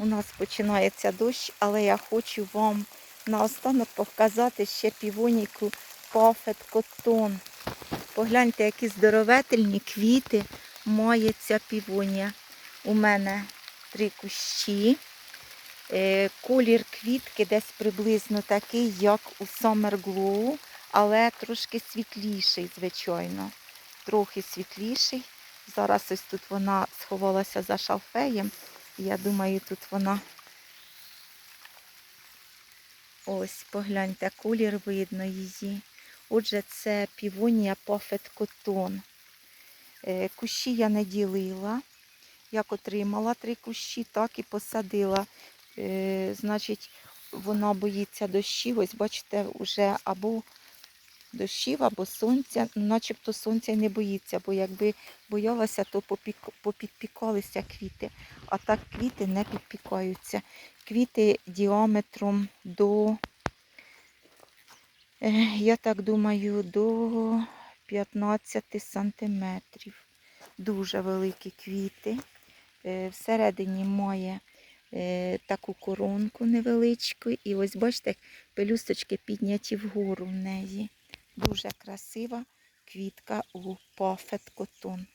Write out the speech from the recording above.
У нас починається дощ, але я хочу вам наостанок показати ще півоніку Пафет Котон. Погляньте, які здоровительні квіти має ця півонія. У мене три кущі. Е, Колір квітки десь приблизно такий, як у Summer Glow, але трошки світліший, звичайно. Трохи світліший. Зараз ось тут вона сховалася за шалфеєм. Я думаю, тут вона. Ось, погляньте, колір видно її. Отже, це півонія Пафет Котон. Е, Кущі я не ділила. Як отримала три кущі, так і посадила. Е, Значить, вона боїться дощів. Ось бачите, вже або дощів, або сонця. Ну, Начебто сонця не боїться, бо якби боялася, то попідпікалися квіти. А так квіти не підпікаються. Квіти діаметром до, е, я так думаю, до 15 сантиметрів. Дуже великі квіти. Е, Всередині має е, таку коронку невеличку. І ось бачите, пелюсточки підняті вгору в неї. Дуже красива квітка у Пафет Котон.